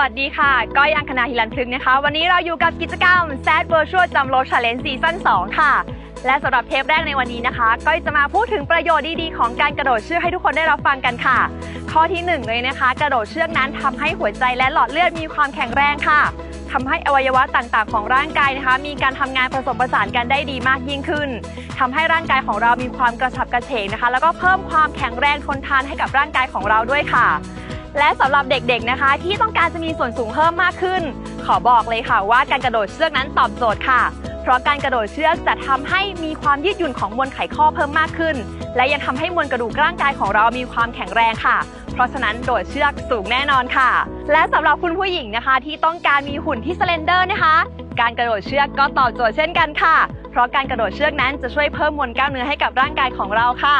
วัสดีค่ะ ก้อยอังคณาฮิรันพฤกนะคะ วันนี้เราอยู่กับกิจกรรม Sad Virtual Jump Rope Challenge Season 2 ค่ะ และสำหรับเทปแรกในวันนี้นะคะ ก้อยจะมาพูดถึงประโยชน์ดีๆ ของการกระโดดเชือกให้ทุกคนได้รับฟังกันค่ะ ข้อที่หนึ่งเลยนะคะ กระโดดเชือกนั้นทำให้หัวใจและหลอดเลือดมีความแข็งแรงค่ะทำให้อวัยวะต่างๆ ของร่างกายนะคะ มีการทำงานผสมผสานกันได้ดีมากยิ่งขึ้นทำให้ร่างกายของเรามีความกระฉับกระเฉงนะคะ แล้วก็เพิ่มความแข็งแรงทนทานให้กับร่างกายของเราด้วยค่ะ และสำหรับเด็กๆนะคะ ที่ต้องการจะมีส่วนสูงเพิ่มมากขึ้น ขอบอกเลยค่ะว่าการกระโดดเชือกนั้นตอบโจทย์ค่ะ เพราะการกระโดดเชือกจะทำให้มีความยืดหยุ่นของมวลไขข้อเพิ่มมากขึ้น และยังทำให้มวลกระดูกร่างกายของเรามีความแข็งแรงค่ะเพราะฉะนั้นโดดเชือกสูงแน่นอนค่ะ และสำหรับคุณผู้หญิงนะคะ ที่ต้องการมีหุ่นที่สเลนเดอร์นะคะ การกระโดดเชือกก็ตอบโจทย์เช่นกันค่ะ เพราะการกระโดดเชือกนั้นจะช่วยเพิ่มมวลกล้ามเนื้อให้กับร่างกายของเราค่ะ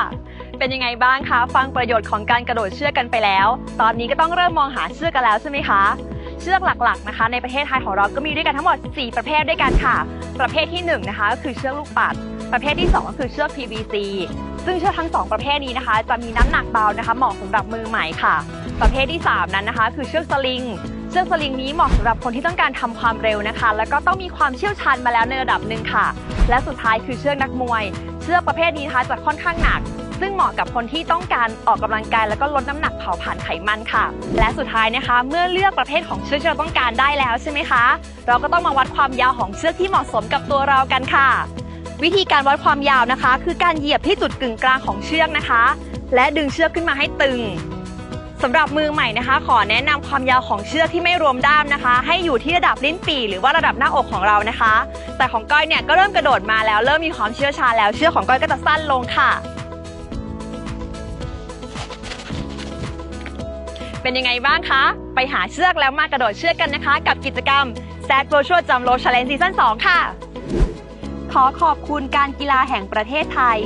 เป็นยังไงบ้างคะ ฟังประโยชน์ของการกระโดดเชือกกันไปแล้ว ตอนนี้ก็ต้องเริ่มมองหาเชือกกันแล้วใช่ไหมคะ เชือกหลักๆนะคะ ในประเทศไทยของเราก็มีด้วยกันทั้งหมด 4 ประเภทด้วยกันค่ะ ประเภทที่ 1 นะคะก็คือเชือกลูกปัด ประเภทที่ 2 ก็คือเชือก PVC ซึ่งเชือกทั้ง 2 ประเภทนี้นะคะ จะมีน้ำหนักเบานะคะ เหมาะสำหรับมือใหม่ค่ะ ประเภทที่ 3 นั้นนะคะ คือเชือกสลิงเชือกสลิงนี้เหมาะสำหรับคนที่ต้องการทำความเร็วนะคะ แล้วก็ต้องมีความเชี่ยวชาญมาแล้วในระดับหนึ่งค่ะ และสุดท้ายคือเชือกนักมวย เชือกประเภทนี้นะคะจะค่อนข้างหนัก ซึ่งเหมาะกับคนที่ต้องการออกกำลังกายแล้วก็ลดน้ำหนักเผาผลาญไขมันค่ะ และสุดท้ายนะคะ เมื่อเลือกประเภทของเชือกที่เราต้องการได้แล้วใช่ไหมคะ เราก็ต้องมาวัดความยาวของเชือกที่เหมาะสมกับตัวเรากันค่ะ วิธีการวัดความยาวนะคะ คือการเหยียบที่จุดกึ่งกลางของเชือกนะคะ และดึงเชือกขึ้นมาให้ตึงสำหรับมือใหม่นะคะ ขอแนะนำความยาวของเชือกที่ไม่รวมด้ามนะคะ ให้อยู่ที่ระดับลิ้นปี่หรือว่าระดับหน้าอกของเรานะคะ แต่ของก้อยเนี่ยก็เริ่มกระโดดมาแล้วเริ่มมีความเชี่ยวชาแล้วเชือกของก้อยก็จะสั้นลงค่ะ เป็นยังไงบ้างคะ ไปหาเชือกแล้วมากระโดดเชือกกันนะคะ กับกิจกรรม Sad Virtual Jump Rope Challenge Season 2ค่ะ ขอขอบคุณการกีฬาแห่งประเทศไทย